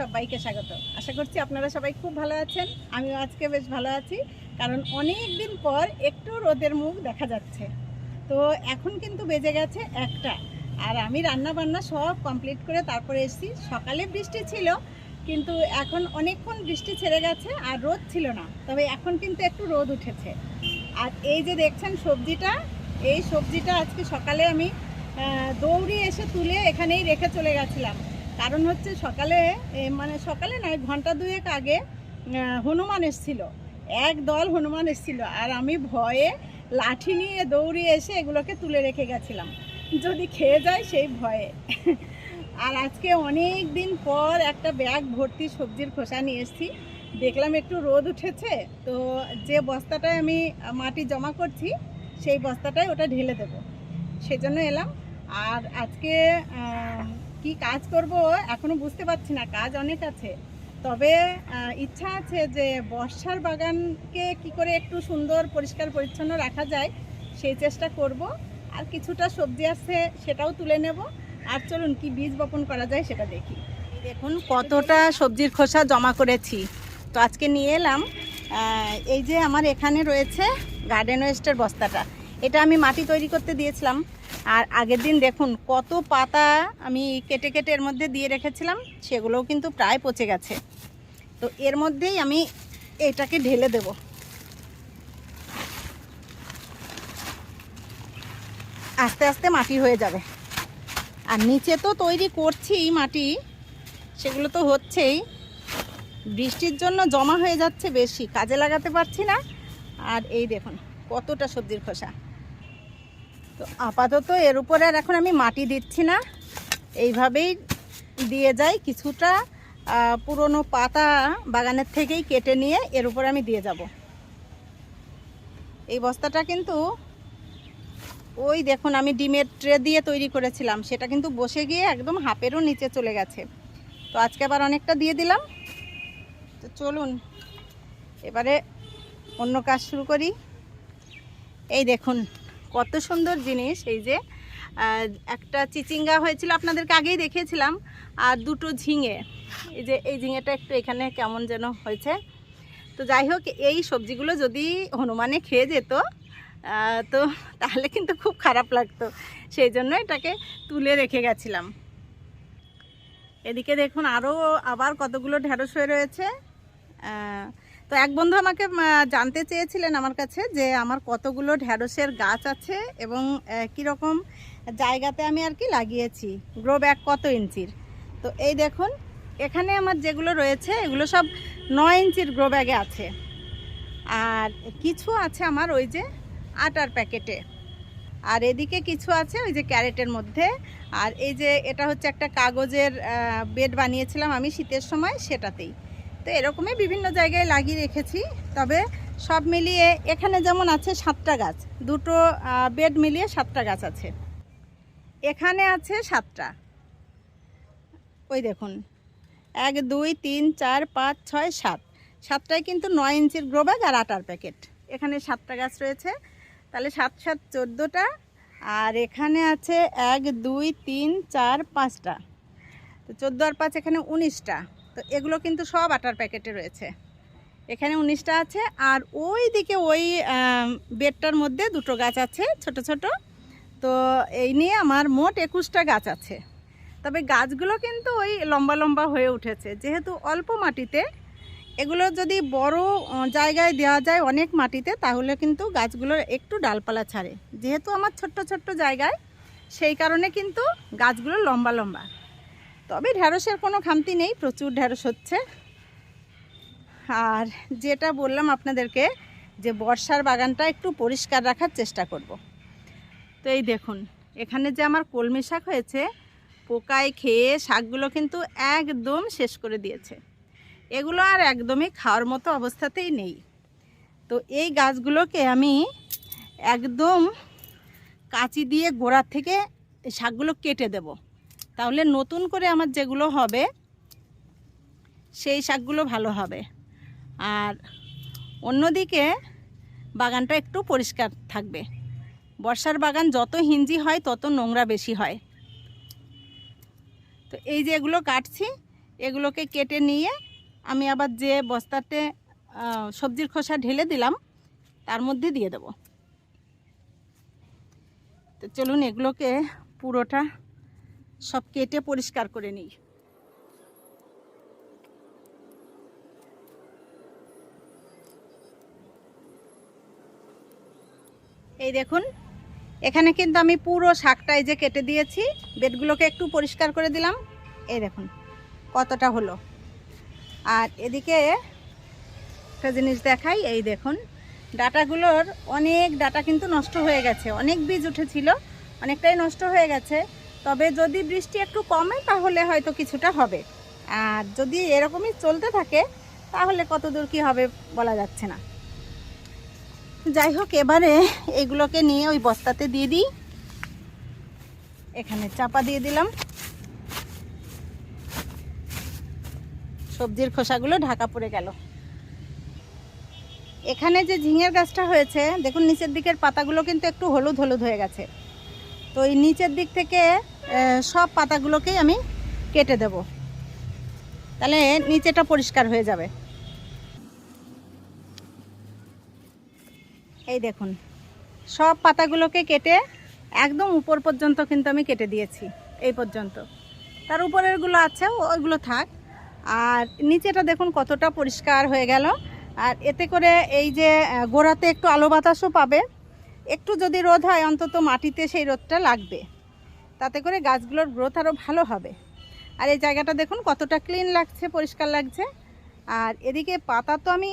সবাইকে স্বাগত। আশা করছি আপনারা সবাই খুব ভালো আছেন। আমিও আজকে বেশ ভালো আছি, কারণ অনেক দিন পর একটু রোদের মুখ দেখা যাচ্ছে। তো এখন কিন্তু বেজে গেছে একটা, আর আমি রান্না বান্না সব কমপ্লিট করে তারপরে এসেছি। সকালে বৃষ্টি ছিল, কিন্তু এখন অনেকক্ষণ বৃষ্টি ছেড়ে গেছে আর রোদ ছিল না। তবে এখন কিন্তু একটু রোদ উঠেছে। আর এই যে দেখছেন সবজিটা, এই সবজিটা আজকে সকালে আমি দৌড়ে এসে তুলে এখানেই রেখে চলে গেছিলাম। কারণ হচ্ছে সকালে মানে সকালে নয় ঘণ্টা দুয়েক আগে হনুমান এসেছিল। এক দল হনুমান এসেছিল আর আমি ভয়ে লাঠি নিয়ে দৌড়ে এসে এগুলোকে তুলে রেখে গেছিলাম। যদি খেয়ে যায় সেই ভয়ে। আর আজকে অনেক দিন পর একটা ব্যাগ ভর্তি সবজির খোসা নিয়ে এসেছি। দেখলাম একটু রোদ উঠেছে, তো যে বস্তাটায় আমি মাটি জমা করছি, সেই বস্তাটায় ওটা ঢেলে দেবো। সেজন্য এলাম। আর আজকে কি কাজ করব এখনও বুঝতে পারছি না, কাজ অনেক আছে। তবে ইচ্ছা আছে যে বর্ষার বাগানকে কি করে একটু সুন্দর, পরিষ্কার, পরিচ্ছন্ন রাখা যায়, সেই চেষ্টা করব। আর কিছুটা সবজি আছে সেটাও তুলে নেব। আর চলুন কি বীজ বপন করা যায় সেটা দেখি। দেখুন কতটা সবজির খোসা জমা করেছি। তো আজকে নিয়ে এলাম এই যে আমার এখানে রয়েছে গার্ডেন ওয়েস্টের বস্তাটা। এটা আমি মাটি তৈরি করতে দিয়েছিলাম। আর আগের দিন দেখুন, কত পাতা আমি কেটে কেটে এর মধ্যে দিয়ে রেখেছিলাম, সেগুলোও কিন্তু প্রায় পচে গেছে। তো এর মধ্যেই আমি এটাকে ঢেলে দেব। আস্তে আস্তে মাটি হয়ে যাবে। আর নিচে তো তৈরি করছি মাটি, সেগুলো তো হচ্ছেই। বৃষ্টির জন্য জমা হয়ে যাচ্ছে বেশি, কাজে লাগাতে পারছি না। আর এই দেখুন, কতটা সবজির খোসা। তো আপাতত এর উপরে আর এখন আমি মাটি দিচ্ছি না। এইভাবেই দিয়ে যাই কিছুটা পুরনো পাতা বাগানের থেকেই কেটে নিয়ে এর উপরে আমি দিয়ে যাব। এই বস্তাটা কিন্তু ওই দেখুন আমি ডিমের ট্রে দিয়ে তৈরি করেছিলাম, সেটা কিন্তু বসে গিয়ে একদম হাফেরও নিচে চলে গেছে। তো আজকে আবার অনেকটা দিয়ে দিলাম। তো চলুন, এবারে অন্য কাজ শুরু করি। এই দেখুন কত সুন্দর জিনিস, এই যে একটা চিচিঙ্গা হয়েছিল, আপনাদেরকে আগেই দেখিয়েছিলাম, আর দুটো ঝিঙে। এই যে, এই ঝিঙেটা একটু এখানে কেমন যেন হয়েছে। তো যাই হোক, এই সবজিগুলো যদি হনুমানে খেয়ে যেত তো তাহলে কিন্তু খুব খারাপ লাগতো। সেই জন্য এটাকে তুলে রেখে গেছিলাম। এদিকে দেখুন আরও আবার কতগুলো ঢেঁড়স হয়ে রয়েছে। তো এক বন্ধু আমাকে জানতে চেয়েছিলেন আমার কাছে যে আমার কতগুলো ঢ্যাঁড়সের গাছ আছে এবং কীরকম জায়গাতে আমি আর কি লাগিয়েছি গ্রো ব্যাগ কত ইঞ্চির। তো এই দেখুন, এখানে আমার যেগুলো রয়েছে, এগুলো সব নয় ইঞ্চির গ্রো ব্যাগে আছে। আর কিছু আছে আমার ওই যে আটার প্যাকেটে আর এদিকে কিছু আছে ওই যে ক্যারেটের মধ্যে। আর এই যে এটা হচ্ছে একটা কাগজের বেড বানিয়েছিলাম আমি শীতের সময় সেটাতেই। তো এরকমই বিভিন্ন জায়গায় লাগিয়ে রেখেছি। তবে সব মিলিয়ে এখানে যেমন আছে সাতটা গাছ, দুটো বেড মিলিয়ে সাতটা গাছ আছে। এখানে আছে সাতটা। ওই দেখুন, এক, দুই, তিন, চার, পাঁচ, ছয়, সাত। সাতটায় কিন্তু নয় ইঞ্চির গ্রো ব্যাগ আর আটার প্যাকেট। এখানে সাতটা গাছ রয়েছে। তাহলে সাত সাত, চোদ্দোটা। আর এখানে আছে এক, দুই, তিন, চার, পাঁচটা। তো চোদ্দ আর পাঁচ এখানে উনিশটা। তো এগুলো কিন্তু সব আটার প্যাকেটে রয়েছে। এখানে উনিশটা আছে আর ওই দিকে ওই বেডটার মধ্যে দুটো গাছ আছে ছোট ছোট। তো এই নিয়ে আমার মোট একুশটা গাছ আছে। তবে গাছগুলো কিন্তু ওই লম্বা লম্বা হয়ে উঠেছে। যেহেতু অল্প মাটিতে, এগুলো যদি বড় জায়গায় দেওয়া যায় অনেক মাটিতে, তাহলে কিন্তু গাছগুলোর একটু ডালপালা ছাড়ে। যেহেতু আমার ছোট্ট ছোট্ট জায়গায়, সেই কারণে কিন্তু গাছগুলো লম্বা লম্বা। তবে ঢ্যাঁড়সের কোনো খামতি নেই, প্রচুর ঢ্যাঁড়স হচ্ছে। আর যেটা বললাম আপনাদেরকে, যে বর্ষার বাগানটা একটু পরিষ্কার রাখার চেষ্টা করব। তো এই দেখুন, এখানে যে আমার কলমি শাক হয়েছে, পোকায় খেয়ে শাকগুলো কিন্তু একদম শেষ করে দিয়েছে। এগুলো আর একদমই খাওয়ার মতো অবস্থাতেই নেই। তো এই গাছগুলোকে আমি একদম কাঁচি দিয়ে গোড়ার থেকে শাকগুলো কেটে দেব। তাহলে নতুন করে আমার যেগুলো হবে, সেই শাকগুলো ভালো হবে। আর অন্যদিকে বাগানটা একটু পরিষ্কার থাকবে। বর্ষার বাগান যত হিঞ্জি হয়, তত নোংরা বেশি হয়। তো এই যে এগুলো কাটছি, এগুলোকে কেটে নিয়ে আমি আবার যে বস্তাতে সবজির খোসা ঢেলে দিলাম, তার মধ্যে দিয়ে দেব। তো চলুন এগুলোকে পুরোটা সব কেটে পরিষ্কার করে নিই। এই দেখুন, এখানে কিন্তু আমি পুরো শাকটা এই যে কেটে দিয়েছি, বেডগুলোকে একটু পরিষ্কার করে দিলাম। এই দেখুন, কতটা হলো। আর এদিকে একটা জিনিস দেখাই, এই দেখুন, ডাটাগুলোর অনেক ডাটা কিন্তু নষ্ট হয়ে গেছে, অনেক বীজ উঠেছিল, অনেকটাই নষ্ট হয়ে গেছে। তবে যদি বৃষ্টি একটু কমে, তাহলে হয়তো কিছুটা হবে। আর যদি এরকমই চলতে থাকে, তাহলে কত দূর কী হবে বলা যাচ্ছে না। যাই হোক, এবারে এগুলোকে নিয়ে ওই বস্তাতে দিয়ে দিই। এখানে চাপা দিয়ে দিলাম। সবজির খোসাগুলো ঢাকা পড়ে গেল। এখানে যে ঝিঙের গাছটা হয়েছে, দেখুন নিচের দিকের পাতাগুলো কিন্তু একটু হলুদ হলুদ হয়ে গেছে। তো এই নিচের দিক থেকে সব পাতাগুলোকেই আমি কেটে দেব। তাহলে নিচেটা পরিষ্কার হয়ে যাবে। এই দেখুন, সব পাতাগুলোকে কেটে একদম উপর পর্যন্ত কিন্তু আমি কেটে দিয়েছি, এই পর্যন্ত। তার উপরেরগুলো আছে, ওইগুলো থাক। আর নিচেটা দেখুন কতটা পরিষ্কার হয়ে গেল। আর এতে করে এই যে গোড়াতে একটু আলো বাতাসও পাবে। একটু যদি রোদ হয়, অন্তত মাটিতে সেই রোদটা লাগবে। তাতে করে গাছগুলোর গ্রোথ আরও ভালো হবে। আর এই জায়গাটা দেখুন কতটা ক্লিন লাগছে, পরিষ্কার লাগছে। আর এদিকে পাতা তো আমি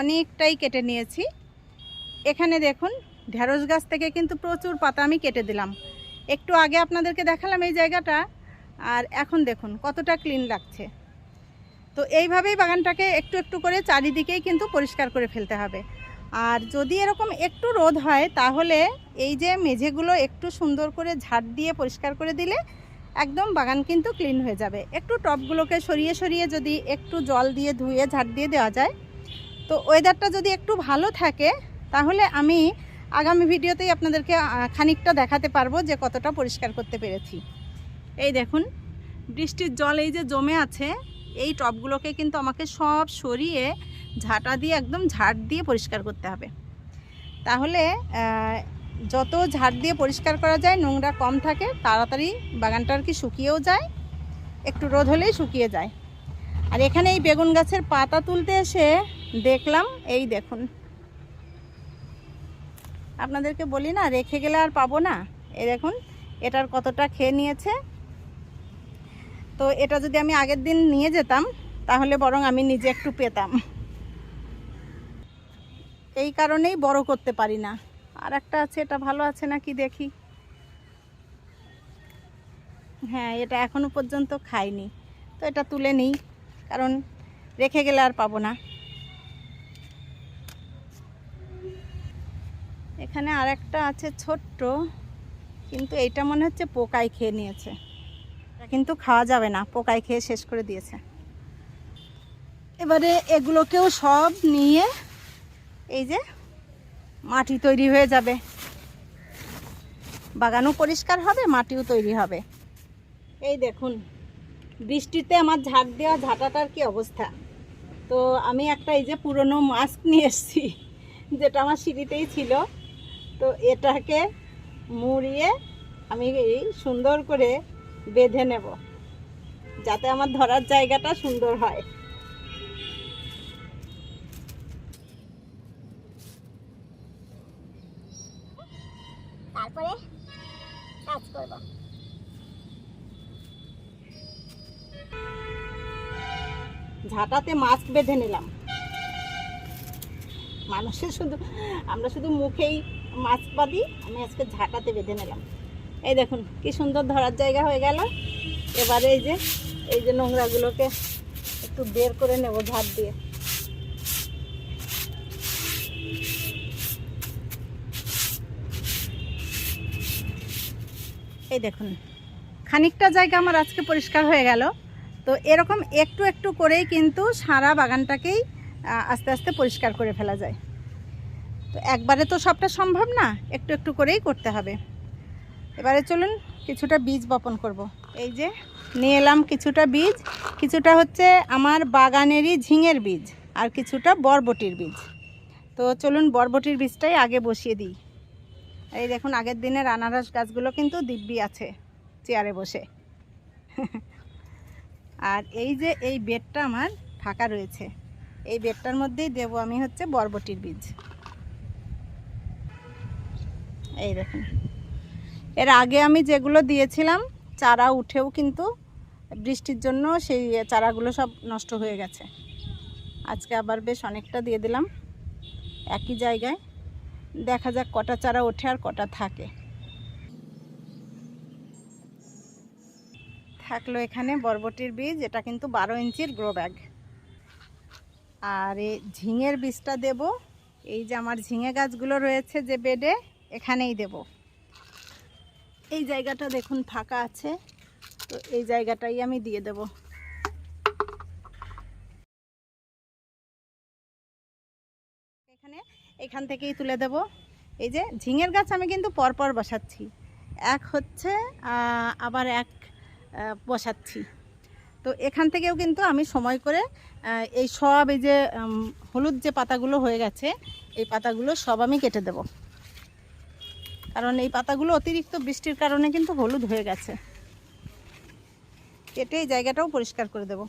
অনেকটাই কেটে নিয়েছি। এখানে দেখুন ঢেঁড়স গাছ থেকে কিন্তু প্রচুর পাতা আমি কেটে দিলাম। একটু আগে আপনাদেরকে দেখালাম এই জায়গাটা। আর এখন দেখুন কতটা ক্লিন লাগছে। তো এইভাবেই বাগানটাকে একটু একটু করে চারিদিকেই কিন্তু পরিষ্কার করে ফেলতে হবে। আর যদি এরকম একটু রোদ হয়, তাহলে এই যে মেঝেগুলো একটু সুন্দর করে ঝাড় দিয়ে পরিষ্কার করে দিলে একদম বাগান কিন্তু ক্লিন হয়ে যাবে। একটু টবগুলোকে সরিয়ে সরিয়ে যদি একটু জল দিয়ে ধুয়ে ঝাড় দিয়ে দেওয়া যায়। তো ওয়েদারটা যদি একটু ভালো থাকে, তাহলে আমি আগামী ভিডিওতেই আপনাদেরকে খানিকটা দেখাতে পারব যে কতটা পরিষ্কার করতে পেরেছি। এই দেখুন, বৃষ্টির জল এই যে জমে আছে, এই টবগুলোকে কিন্তু আমাকে সব সরিয়ে ঝাঁটা দিয়ে একদম ঝাড় দিয়ে পরিষ্কার করতে হবে। তাহলে যত ঝাড় দিয়ে পরিষ্কার করা যায়, নোংরা কম থাকে, তাড়াতাড়ি বাগানটা আর কি শুকিয়েও যায়, একটু রোদ হলেই শুকিয়ে যায়। আর এখানে এই বেগুন গাছের পাতা তুলতে এসে দেখলাম, এই দেখুন। আপনাদেরকে বলি না, রেখে গেলে আর পাবো না। এই দেখুন, এটার কতটা খেয়ে নিয়েছে। তো এটা যদি আমি আগের দিন নিয়ে যেতাম, তাহলে বরং আমি নিজে একটু পেতাম। এই কারণেই বড় করতে পারি না। আর একটা আছে, এটা ভালো আছে নাকি দেখি? হ্যাঁ এটা এখনও পর্যন্ত খাইনি। তো এটা তুলে নিই, কারণ রেখে গেলে আর পাবো না। এখানে আর একটা আছে ছোট্ট, কিন্তু এইটা মনে হচ্ছে পোকায় খেয়ে নিয়েছে। এটা কিন্তু খাওয়া যাবে না পোকায় খেয়ে শেষ করে দিয়েছে। এবারে এগুলোকেও সব নিয়ে এই যে মাটি তৈরি হয়ে যাবে। বাগানও পরিষ্কার হবে, মাটিও তৈরি হবে। এই দেখুন, বৃষ্টিতে আমার ঝাড় দেওয়া ঝাঁটাটার কি অবস্থা? তো আমি একটা এই যে পুরনো মাস্ক নিয়ে এসেছি, যেটা আমার সিঁড়িতেই ছিল। তো এটাকে মুড়িয়ে আমি এই সুন্দর করে বেঁধে নেব, যাতে আমার ধরার জায়গাটা সুন্দর হয়। তারপরে কাজ করব। ঝাঁটাতে মাস্ক বেঁধে নিলাম। মানুষের শুধু, আমরা শুধু মুখেই মাস্ক বাঁধি, আমি আজকে ঝাঁটাতে বেঁধে নিলাম। এই দেখুন, কি সুন্দর ধরার জায়গা হয়ে গেল। এবারে এই যে এই যে নোংরাগুলোকে একটু বের করে নেব ঝাড় দিয়ে। এই দেখুন, খানিকটা জায়গা আমার আজকে পরিষ্কার হয়ে গেল। তো এরকম একটু একটু করেই কিন্তু সারা বাগানটাকেই আস্তে আস্তে পরিষ্কার করে ফেলা যায়। তো একবারে তো সবটা সম্ভব না, একটু একটু করেই করতে হবে। এবারে চলুন কিছুটা বীজ বপন করব। এই যে নিয়ে এলাম কিছুটা বীজ, কিছুটা হচ্ছে আমার বাগানেরই ঝিঙের বীজ আর কিছুটা বরবটির বীজ। তো চলুন বরবটির বীজটাই আগে বসিয়ে দিই। এই দেখুন, আগের দিনের আনারস গাছগুলো কিন্তু দিব্যি আছে চেয়ারে বসে। আর এই যে এই বেডটা আমার ফাঁকা রয়েছে, এই বেডটার মধ্যেই দেবো আমি হচ্ছে বরবটির বীজ। এই দেখুন, এর আগে আমি যেগুলো দিয়েছিলাম, চারা উঠেও কিন্তু বৃষ্টির জন্য সেই চারাগুলো সব নষ্ট হয়ে গেছে। আজকে আবার বেশ অনেকটা দিয়ে দিলাম, একই জায়গায়। দেখা যাক কটা চারা ওঠে আর কটা থাকে। থাকল এখানে বরবটির বীজ, এটা কিন্তু বারো ইঞ্চির গ্রো ব্যাগ আর এই ঝিঙের বীজটা দেব। এই যে আমার ঝিঙে গাছগুলো রয়েছে যে বেডে এখানেই দেব। এই জায়গাটা দেখুন ফাঁকা আছে, তো এই জায়গাটাই আমি দিয়ে দেব। এখানে থেকেই তুলে দেব। এই যে ঝিঙের গাছ আমি কিন্তু পরপর বসাচ্ছি। এক হচ্ছে আবার এক বসাচ্ছি। তো এখান থেকেও কিন্তু আমি সময় করে এই সব এই যে হলুদ যে পাতাগুলো হয়ে গেছে, এই পাতাগুলো সব আমি কেটে দেব। কারণ এই পাতাগুলো অতিরিক্ত বৃষ্টির কারণে কিন্তু হলুদ হয়ে গেছে। কেটে এই জায়গাটাও পরিষ্কার করে দেব।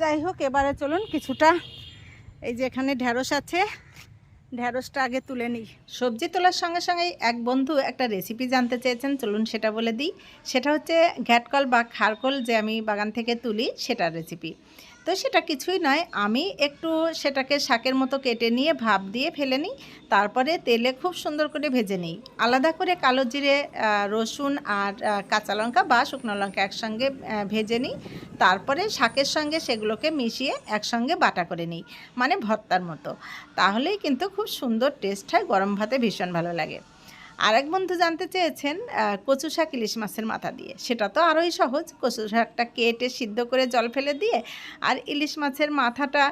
যাই হোক, এবারে চলুন কিছুটা এই যে এখানে ঢ্যাঁড়স আছে। ঢেঁড়সটা আগে তুলে নিই। সবজি তোলার সঙ্গে সঙ্গেই এক বন্ধু একটা রেসিপি জানতে চেয়েছেন, চলুন সেটা বলে দিই। সেটা হচ্ছে ঘ্যাটকল বা খারকল যে আমি বাগান থেকে তুলি, সেটার রেসিপি তো সেটা কিছুই নয়। আমি একটু সেটাকে শাকের মতো কেটে নিয়ে ভাপ দিয়ে ফেলে নিই। তারপরে তেলে খুব সুন্দর করে ভেজে নিই। আলাদা করে কালো জিরে রসুন আর কাঁচা লঙ্কা বা শুকনো লঙ্কা একসঙ্গে ভেজে নিই। তারপরে শাকের সঙ্গে সেগুলোকে মিশিয়ে একসঙ্গে বাটা করে নিই মানে ভর্তার মতো। তাহলেই কিন্তু খুব সুন্দর টেস্ট হয়। গরম ভাতে ভীষণ ভালো লাগে। আরেক বন্ধু জানতে চেয়েছেন কচু শাক ইলিশ মাছের মাথা দিয়ে। সেটা তো আরোই সহজ। কচু শাকটা কেটে সিদ্ধ করে জল ফেলে দিয়ে আর ইলিশ মাছের মাথাটা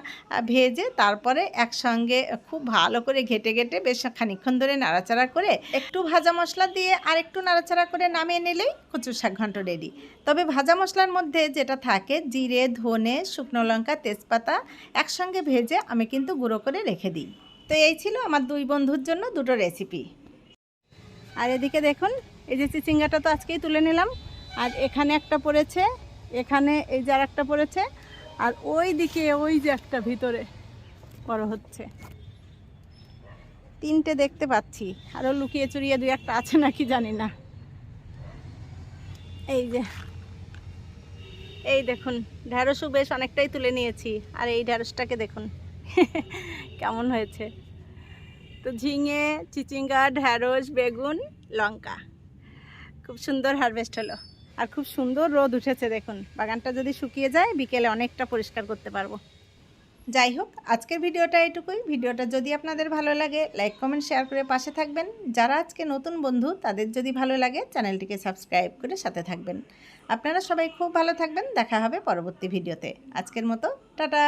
ভেজে তারপরে একসঙ্গে খুব ভালো করে ঘেটে ঘেটে বেশ খানিক্ষণ ধরে নাড়াচাড়া করে একটু ভাজা মশলা দিয়ে আর একটু নাড়াচাড়া করে নামিয়ে নিলেই কচু শাক ঘন্ট রেডি তবে ভাজা মশলার মধ্যে যেটা থাকে, জিরে, ধনে, শুকনো লঙ্কা, তেজপাতা একসঙ্গে ভেজে আমি কিন্তু গুঁড়ো করে রেখে দিই। তো এই ছিল আমার দুই বন্ধুর জন্য দুটো রেসিপি আর এদিকে দেখুন, এই যে চিচিঙ্গাটা তো আজকেই তুলে নিলাম। আর এখানে একটা পড়েছে, এখানে এই যে একটা পড়েছে, আর ওই দিকে, ওই যে একটা ভিতরে বড় হচ্ছে। তিনটে দেখতে পাচ্ছি আরও লুকিয়ে চুরিয়ে দুই একটা আছে নাকি জানি না। এই যে, এই দেখুন ঢ্যাঁড়সও বেশ অনেকটাই তুলে নিয়েছি, আর এই ঢ্যাঁড়সটাকে দেখুন, কেমন হয়েছে। তো ঝিঙে, চিচিঙ্গা, ঢ্যাঁড়স, বেগুন, লঙ্কা। খুব সুন্দর হারভেস্ট হলো। আর খুব সুন্দর রোদ উঠেছে দেখুন। বাগানটা যদি শুকিয়ে যায়, বিকেলে অনেকটা পরিষ্কার করতে পারব। যাই হোক, আজকের ভিডিওটা এটুকুই। ভিডিওটা যদি আপনাদের ভালো লাগে লাইক কমেন্ট শেয়ার করে পাশে থাকবেন। যারা আজকে নতুন বন্ধু, তাদের যদি ভালো লাগে, চ্যানেলটিকে সাবস্ক্রাইব করে সাথে থাকবেন। আপনারা সবাই খুব ভালো থাকবেন। দেখা হবে পরবর্তী ভিডিওতে। আজকের মতো, টাটা!